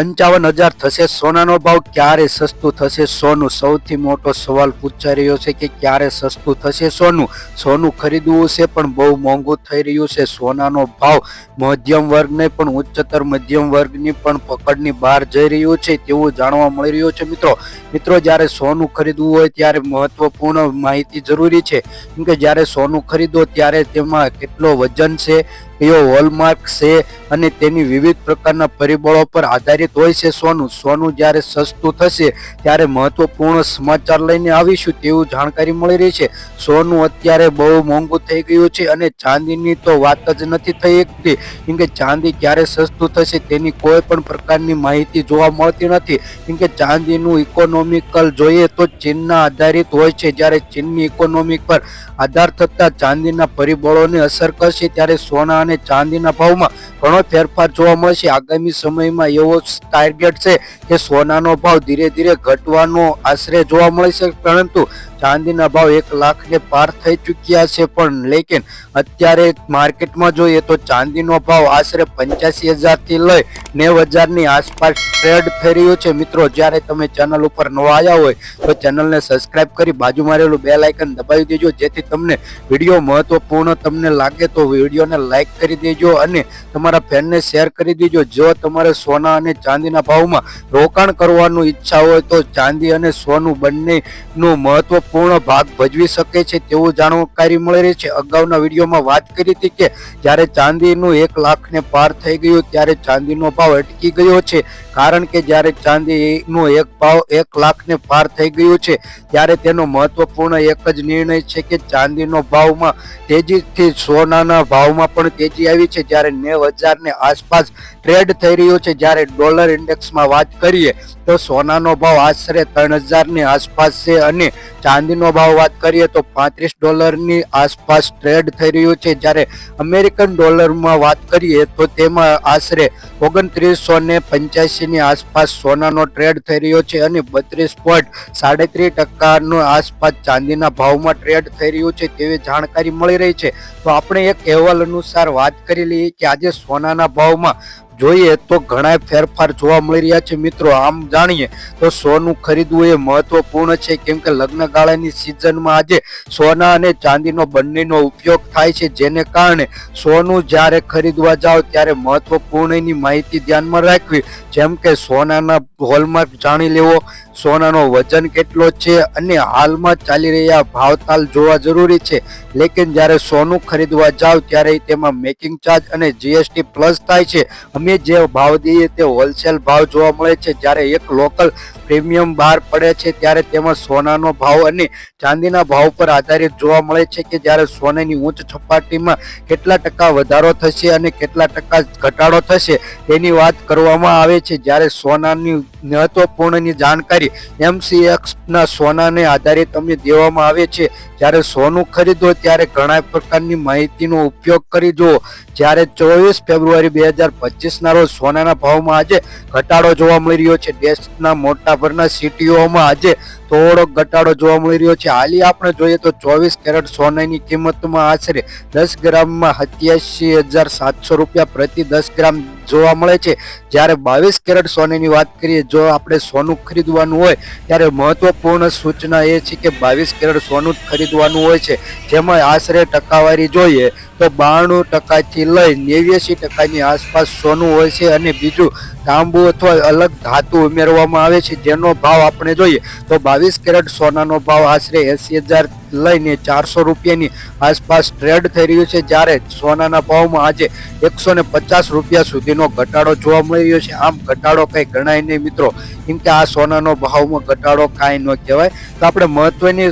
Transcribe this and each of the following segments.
પંચાવન હજાર થશે. સોનાનો ભાવ ક્યારે સસ્તું થશે? સોનું સૌથી મોટો સવાલ પૂછાઈ રહ્યો છે કે ક્યારે સસ્તું થશે સોનું? સોનું ખરીદવું છે પણ બહુ મોંઘું થઈ રહ્યું છે. સોનાનો ભાવ મધ્યમ વર્ગને પણ ઉચ્ચતર મધ્યમ વર્ગની પણ પકડની બહાર જઈ રહ્યું છે તેવું જાણવા મળી રહ્યું છે મિત્રો. મિત્રો, જ્યારે સોનું ખરીદવું હોય ત્યારે મહત્વપૂર્ણ માહિતી જરૂરી છે. કેમ કે જ્યારે સોનું ખરીદો ત્યારે તેમાં કેટલો વજન છે? કયો હોલમાર્ક છે અને તેની વિવિધ પ્રકારના પરિબળો પર આધારિત હોય છે સોનું. સોનું જ્યારે સસ્તું થશે, ત્યારે મહત્વપૂર્ણ સમાચાર લઈને આવીશું તેવું જાણકારી મળી રહી છે. સોનું અત્યારે બહુ મોંઘું થઈ ગયું છે અને ચાંદીની તો વાત જ નથી થઈ શકતી કેમ કે ચાંદી ક્યારે સસ્તું થશે તેની કોઈ પણ પ્રકારની માહિતી જોવા મળતી નથી. કેમ કે ચાંદીનું ઇકોનોમિકલ જોઈએ તો ચીનના આધારિત હોય છે. જ્યારે ચીનની ઇકોનોમિક પર આધાર થતા ચાંદીના પરિબળોને અસર કરશે, ત્યારે સોના અને ચાંદીના ભાવમાં ઘણો ફેરફાર જોવા મળશે આગામી સમયમાં એવો ટાર્ગેટ છે કે સોનાનો ભાવ ધીરે ધીરે ઘટવાનો આશરે જોવા મળશે પરંતુ ચાંદીના ભાવ એક લાખને પાર થઈ ચૂક્યા છે પણ લેકિન અત્યારે માર્કેટમાં જોઈએ તો ચાંદીનો ભાવ આશરે પંચ્યાસી હજારથી લઈ નેવ હજારની આસપાસ ટ્રેડ થઈ રહ્યો છે. મિત્રો, જ્યારે તમે ચેનલ ઉપર નવા આવ્યા હોય તો ચેનલને સબસ્ક્રાઇબ કરી બાજુમાં રહેલું બે લાઇકન દબાવી દેજો. જેથી તમને વીડિયો મહત્વપૂર્ણ તમને લાગે તો વિડીયોને લાઈક કરી દેજો અને તમારા ફેનને શેર કરી દેજો. જો તમારે સોના અને ચાંદીના ભાવમાં રોકાણ કરવાનું ઈચ્છા હોય તો ચાંદી અને સોનું બંનેનો મહત્વપૂર્ણ ભાગ ભજવી શકે છે તેવું જાણકારી મળી રહી છે. અગાઉના વિડીયોમાં વાત કરી હતી કે જ્યારે ચાંદીનું એક લાખને પાર થઈ ગયું ત્યારે ચાંદીનો ભાવ અટકી ગયો છે. કારણ કે જ્યારે ચાંદીનો એક ભાવ એક લાખને પાર થઈ ગયો છે ત્યારે તેનો મહત્વપૂર્ણ એક જ નિર્ણય છે કે ચાંદીનો ભાવમાં તેજીથી સોનાના ભાવમાં પણ તેજી આવી છે જ્યારે નેવ હજારની આસપાસ ટ્રેડ થઈ રહ્યો છે. જ્યારે ડોલર ઇન્ડેક્સમાં વાત કરીએ તો સોનાનો ભાવ આશરે ત્રણ હજારની આસપાસ છે અને ચાંદીનો ભાવ વાત કરીએ તો પાંત્રીસ ડોલરની આસપાસ ટ્રેડ થઈ રહ્યું છે. જ્યારે અમેરિકન ડોલરમાં વાત કરીએ તો તેમાં આશરે ઓગણત્રીસો ને પંચ્યાસીની આસપાસ સોનાનો ટ્રેડ થઈ રહ્યો છે અને બત્રીસ પોઈન્ટ સાડત્રીસ ટકાનો આસપાસ ચાંદીના ભાવમાં ટ્રેડ થઈ રહ્યું છે તેવી જાણકારી મળી રહી છે. તો આપણે એક અહેવાલ અનુસાર વાત કરી લઈએ કે આજે સોનાના ભાવમાં જોઈએ તો ઘણા ફેરફાર જોવા મળી રહ્યા છે મિત્રો. આમ જાણીએ તો સોનું ખરીદવું એ મહત્વપૂર્ણ છે. કેમ કે લગ્ન ગાળાની સિઝનમાં આજે સોના અને ચાંદીનો બંનેનો ઉપયોગ થાય છે. જેને કારણે સોનું જ્યારે ખરીદવા જાઓ ત્યારે મહત્વપૂર્ણની માહિતી ધ્યાનમાં રાખવી. જેમ કે સોનાના હોલમાર્ક જાણી લેવો, સોનાનો વજન કેટલો છે અને હાલમાં ચાલી રહ્યા ભાવતાલ જોવા જરૂરી છે. લેકિન જ્યારે સોનું ખરીદવા જાઓ ત્યારે તેમાં મેકિંગ ચાર્જ અને જીએસટી પ્લસ થાય છે. અમે જે ભાવ દઈએ તે હોલસેલ ભાવ જોવા મળે છે. જ્યારે એક લોકલ પ્રીમિયમ બહાર પડે છે ત્યારે તેમાં સોનાનો ભાવ અને ચાંદીના ભાવ પર આધારિત જોવા મળે છે કે જ્યારે સોનાની ઉચ્ચ સપાટીમાં કેટલા ટકા વધારો થશે અને કેટલા ટકા ઘટાડો થશે તેની વાત કરવામાં આવે છે. જ્યારે સોનાની મહત્વપૂર્ણની જાણકારી એમસીએક્સના સોનાને આધારિત અમને દેવામાં આવે છે. જ્યારે સોનું ખરીદો ત્યારે ઘણા પ્રકારની માહિતીનો ઉપયોગ કરી જુઓ. જ્યારે ચોવીસ ફેબ્રુઆરી બે હજાર પચીસના રોજ સોનાના ભાવમાં આજે ઘટાડો જોવા મળી રહ્યો છે. દેશના મોટાભાગના સિટીઓમાં આજે થોડો ઘટાડો જોવા મળી રહ્યો છે. હાલી આપણે જોઈએ તો ચોવીસ કેરેટ સોનાની કિંમતમાં આશરે દસ ગ્રામમાં સત્યાસી હજાર સાતસો રૂપિયા પ્રતિ દસ ગ્રામ જોવા મળે છે. જ્યારે બાવીસ કેરેટ સોનાની વાત કરીએ, જો આપણે સોનું ખરીદવાનું હોય, ત્યારે મહત્વપૂર્ણ સૂચના એ છે કે બાવીસ કેરેટ સોનું ખરીદવાનું હોય છે. જેમાં આશરે ટકાવારી જોઈએ તો બાણું ટકાથી લઈ નેવ્યાસી ટકાની આસપાસ સોનું હોય છે અને બીજું તાંબુ અથવા અલગ ધાતુ ઉમેરવામાં આવે છે, જેનો ભાવ આપણે જોઈએ તો બાવીસ કેરેટ સોનાનો ભાવ આશરે એસી હજાર લઈને ચારસો રૂપિયાની આસપાસ ટ્રેડ થઈ રહ્યું છે, જ્યારે સોનાના ભાવમાં આજે એકસો ને પચાસ રૂપિયા સુધીનો ઘટાડો જોવા મળી રહ્યો છે. આમ ઘટાડો કંઈ ગણાય નહીં મિત્રો. કેમ કે આ સોનાનો ભાવમાં ઘટાડો કાંઈ ન કહેવાય. તો આપણે મહત્વની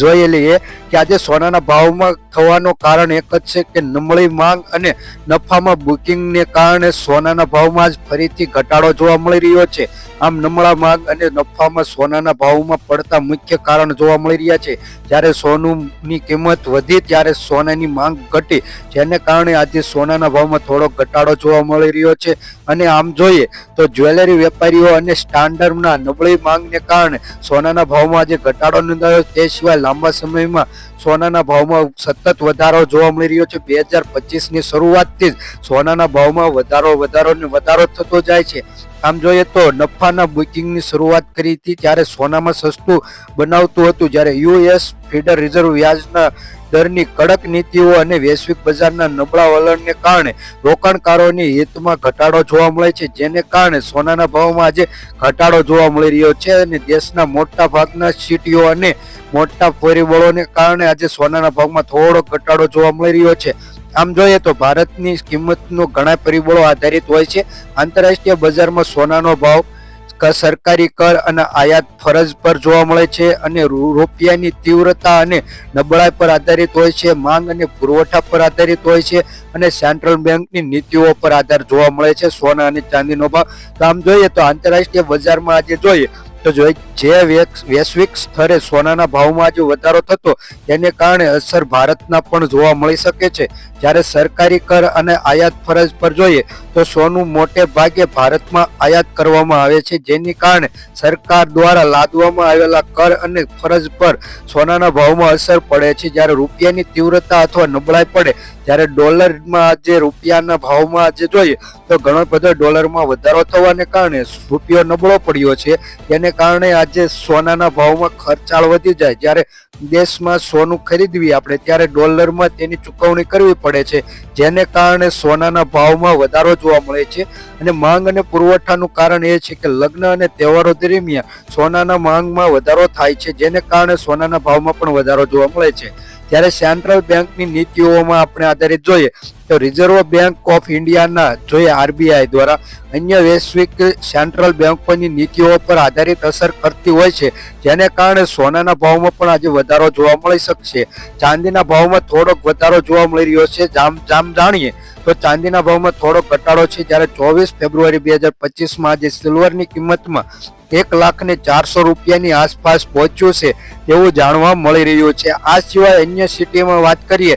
જોઈ લઈએ કે આજે સોનાના ભાવમાં થવાનું કારણ એક જ છે કે નબળી માંગ અને નફામાં બુકિંગને કારણે સોનાના ભાવમાં જ ફરીથી ઘટાડો જોવા મળી રહ્યો છે. આમ નબળા માંગ અને નફામાં સોનાના ભાવમાં પડતા મુખ્ય કારણ જોવા મળી રહ્યા છે. જ્યારે સોનુની કિંમત વધી ત્યારે સોનાની માંગ ઘટી, જેને કારણે આજે સોનાના ભાવમાં થોડો ઘટાડો જોવા મળી રહ્યો છે. અને આમ જોઈએ તો જ્વેલરી વેપારીઓ અને સ્ટાન્ડર્ડના નબળી માંગને કારણે સોનાના ભાવમાં આજે ઘટાડો નોંધાયો. તે સિવાય લાંબા સમયમાં સોનાના ભાવમાં સતત સતત વધારો જોવા મળી રહ્યો છે. બે હજાર પચીસની શરૂઆતથી જ સોનાના ભાવમાં વધારો વધારો ને વધારો થતો જાય છે. આમ જોઈએ તો નફાના બુકિંગની શરૂઆત કરી હતી ત્યારે સોનામાં સસ્તું બનાવતું હતું. જ્યારે યુએસ ફેડરલ રિઝર્વ વ્યાજના દરની કડક નીતિઓ અને વૈશ્વિક બજારના નબળા વલણને કારણે રોકાણકારોની હિતમાં ઘટાડો જોવા મળે છે, જેને કારણે સોનાના ભાવમાં આજે ઘટાડો જોવા મળી રહ્યો છે અને દેશના મોટા ભાગના સિટીઓ અને મોટા પરિબળોને કારણે આજે સોનાના ભાવમાં થોડો ઘટાડો જોવા મળી રહ્યો છે. આમ જોઈએ તો ભારતની કિંમતનો ઘણા પરિબળો આધારિત હોય છે. આંતરરાષ્ટ્રીય બજારમાં સોનાનો ભાવ સરકારી કર અને આયાત ફરજ પર જોવા મળે છે અને રૂપિયાની તીવ્રતા અને નબળાઈ પર આધારિત હોય છે, માંગ અને પુરવઠા પર આધારિત હોય છે અને સેન્ટ્રલ બેંકની નીતિઓ પર આધાર જોવા મળે છે. સોના અને ચાંદીનો ભાવ. તો આમ જોઈએ તો આંતરરાષ્ટ્રીય બજારમાં આજે જોઈએ તો જો જે વેક- વૈશ્વિક સ્તરે સોનાના ભાવમાં આજે વધારો થતો, તેને કારણે અસર ભારતના પણ જોવા મળી શકે છે. જ્યારે સરકારી કર અને આયાત ફરજ પર જોઈએ, તો સોનું મોટે ભાગે ભારતમાં આયાત કરવામાં આવે છે. જેની કારણે સરકાર દ્વારા લાદવામાં આવેલા કર અને ફરજ પર સોનાના ભાવમાં અસર પડે છે. જ્યારે રૂપિયાની તીવ્રતા અથવા નબળાઈ પડે જ્યારે ડોલરમાં આજે રૂપિયાના ભાવમાં આજે જોઈએ, તો ઘણો બધો ડોલરમાં વધારો થવાને કારણે રૂપિયો નબળો પડ્યો છે. તેને કારણે આજે સોનાના ભાવમાં ખર્ચાળ વધી જાય. જ્યારે દેશમાં સોનું ખરીદવી આપણે ત્યારે ડોલરમાં તેની ચૂકવણી કરવી પડે છે, જેને કારણે સોનાના ભાવમાં વધારો જોવા મળે છે. અને માંગ અને પુરવઠાનું કારણ એ છે કે લગ્ન અને તહેવારો દરમિયાન સોનાના માંગમાં વધારો થાય છે, જેને કારણે સોનાના ભાવમાં પણ વધારો જોવા મળે છે. જ્યારે સેન્ટ્રલ બેંકની નીતિઓમાં આપણે આધારિત જોઈએ, તો રિઝર્વ બેંક ઓફ ઇન્ડિયાના જોઈએ આરબીઆઈ દ્વારા અન્ય વૈશ્વિક સેન્ટ્રલ બેંકોની નીતિઓ પર આધારિત અસર કરતી હોય છે. જેને કારણે સોનાના ભાવમાં પણ આજે વધારો જોવા મળી શકશે. ચાંદીના ભાવમાં થોડોક વધારો જોવા મળી રહ્યો છે. જામ જામ જાણીએ તો ચાંદીના ભાવમાં થોડો ઘટાડો છે. જ્યારે ચોવીસ ફેબ્રુઆરી બે હજાર પચીસમાં આજે સિલ્વરની કિંમતમાં એક લાખ ને ચારસો રૂપિયાની આસપાસ પહોંચ્યું છે એવું જાણવા મળી રહ્યું છે. આ સિવાય અન્ય સિટીમાં વાત કરીએ,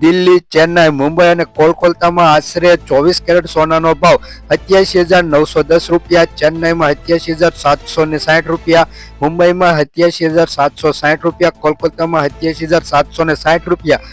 દિલ્હી, ચેન્નાઈ, મુંબઈ અને કોલકાતામાં આશરે ચોવીસ કેરેટ સોનાનો ભાવ અઠ્યાસી હજાર નવસો દસ રૂપિયા, ચેન્નાઈમાં અઠ્યાસી હજાર સાતસો ને સાઠ રૂપિયા, મુંબઈમાં અઠ્યાસી હજાર સાતસો સાઠ રૂપિયા, કોલકાતામાં અઠ્યાસી હજાર સાતસો ને સાઠ રૂપિયા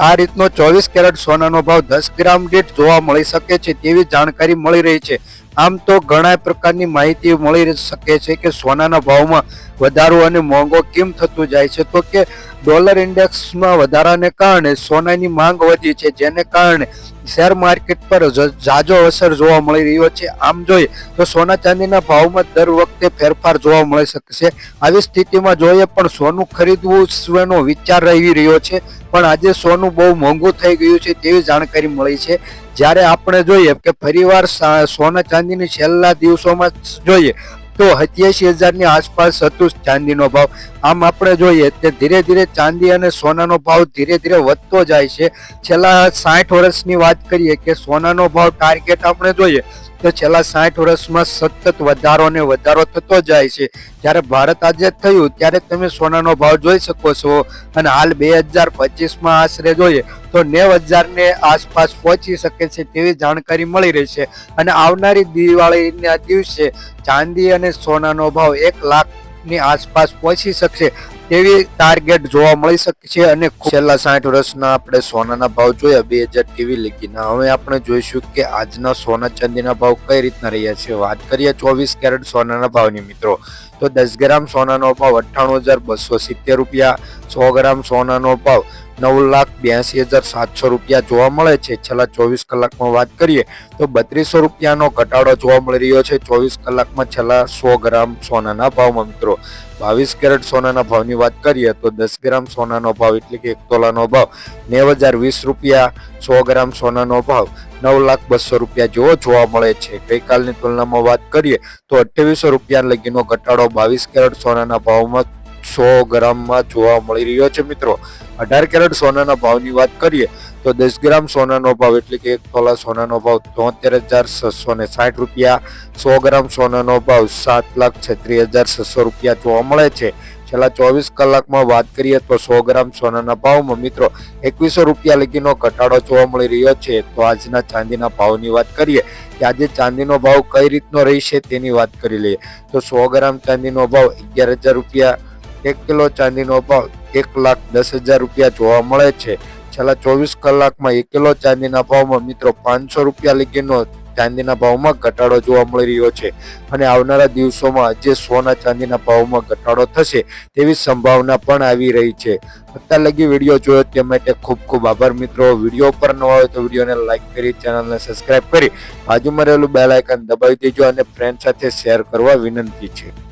આ રીતનો ચોવીસ કેરેટ સોનાનો ભાવ દસ ગ્રામ દીઠ જોવા મળી શકે છે તેવી જાણકારી મળી રહી છે. આમ તો ઘણા પ્રકારની માહિતી મળી શકે છે કે સોનાના ભાવમાં વધારો અને મોંઘો કેમ થતું જાય છે? તો કે ડોલર ઇન્ડેક્સમાં વધારાને કારણે સોનાની માંગ વધી છે, જેને કારણે શેર માર્કેટ પર જાજો અસર જોવા મળી રહ્યો છે. આમ જોઈએ તો સોના ચાંદીના ભાવમાં દર વખતે ફેરફાર જોવા મળી શકશે. આવી સ્થિતિમાં જોઈએ પણ સોનું ખરીદવું વિચાર રહી રહ્યો છે? પણ આજે સોનું બહુ મોંઘું થઈ ગયું છે તેવી જાણકારી મળી છે. જ્યારે આપણે જોઈએ કે ફરીવાર સોના ચાંદીની છેલ્લા દિવસોમાં જોઈએ તો સત્યાસી હજારની આસપાસ હતું ચાંદીનો ભાવ. આમ આપણે જોઈએ તે ધીરે ધીરે ચાંદી અને સોનાનો ભાવ ધીરે ધીરે વધતો જાય છે. છેલ્લા સાઠ વર્ષની વાત કરીએ કે સોનાનો ભાવ ટાર્ગેટ આપણે જોઈએ તો છેલ્લા સાઠ વર્ષમાં સતત વધારો ને વધારો થતો જાય છે. જ્યારે ભારત આઝાદ થયું, ત્યારે તમે સોનાનો ભાવ જોઈ શકો છો. અને હાલ બે હજાર પચીસમાં આશરે જોઈએ, તો નેવ હજારને આસપાસ પહોંચી શકે છે તેવી જાણકારી મળી રહી છે. અને આવનારી દિવાળીના દિવસે ચાંદી અને સોનાનો ભાવ એક લાખની આસપાસ પહોંચી શકશે. તેવી ટાર્ગેટ જોવા મળી શકે છે અને છેલ્લા સાઠ વર્ષના આપણે સોનાના ભાવ જોયા, બે હજાર ટીવી લગીના. હવે આપણે જોઈશું કે આજના સોના ચાંદીના ભાવ કઈ રીતના રહ્યા છે. વાત કરીએ ચોવીસ કેરેટ સોનાના ભાવની મિત્રો. તો દસ ગ્રામ સોનાનો ભાવ અઠ્ઠાણું હજાર બસો સિત્તેર રૂપિયા, સો ગ્રામ સોનાનો ભાવ નવ લાખ બ્યાસી હજાર સાતસો રૂપિયા જોવા મળે છે. છેલ્લા ચોવીસ કલાકમાં વાત કરીએ તો બત્રીસો રૂપિયાનો ઘટાડો જોવા મળી રહ્યો છે. ચોવીસ કલાકમાં છેલ્લા સો ગ્રામ સોનાના ભાવમાં મિત્રો, બાવીસ કેરેટ સોનાના ભાવની વાત કરીએ તો દસ ગ્રામ સોનાનો ભાવ એટલે કે એક તોલાનો ભાવ, નેવ હજાર વીસ રૂપિયા સો ગ્રામ સોનાનો ભાવ, નવ લાખ બસો રૂપિયા જેવો જોવા મળે છે. ગઈકાલની તુલનામાં વાત કરીએ તો અઠ્યાવીસો રૂપિયા લગીનો ઘટાડો બાવીસ કેરેટ સોનાના ભાવમાં સો ગ્રામમાં જોવા મળી રહ્યો છે મિત્રો. અઢાર કેરેટ સોનાના ભાવની વાત કરીએ, તો દસ ગ્રામ સોનાનો ભાવ એટલે કે એક તોલા સોનાનો ભાવ તોતેર હજાર છસો ને સાઠ રૂપિયા. સો ગ્રામ સોનાનો ભાવ સાત લાખ છત્રીસ હજાર છસો રૂપિયા જોવા મળે છે. છેલ્લા ચોવીસ કલાકમાં વાત કરીએ તો સો ગ્રામ સોનાના ભાવમાં મિત્રો એકવીસો રૂપિયા લગીનો ઘટાડો જોવા મળી રહ્યો છે. તો આજના ચાંદીના ભાવની વાત કરીએ, કે આજે ચાંદીનો ભાવ કઈ રીતનો રહેશે તેની વાત કરી લઈએ. તો સો ગ્રામ ચાંદીનો ભાવ અગિયાર હજાર રૂપિયા એક કિલો ચાંદીનો ભાવ એક લાખ દસ હજાર રૂપિયા જોવા મળે છે. છેલ્લા ચોવીસ કલાકમાં એક કિલો ચાંદીના ભાવમાં મિત્રો પાંચસો રૂપિયા લગીનો ચાંદીના ભાવમાં ઘટાડો જોવા મળી રહ્યો છે. અને આવનારા દિવસોમાં જે સોના ચાંદીના ભાવમાં ઘટાડો થશે તેવી સંભાવના પણ આવી રહી છે. અત્યાર લગી વીડિયો જોયો તે માટે ખૂબ ખૂબ આભાર મિત્રો. વીડિયો પર ન હોય તો વિડીયોને લાઇક કરી, ચેનલને સબસ્ક્રાઇબ કરી, બાજુમાં રહેલું બેલ આઇકન દબાવી દેજો અને ફ્રેન્ડ સાથે શેર કરવા વિનંતી છે.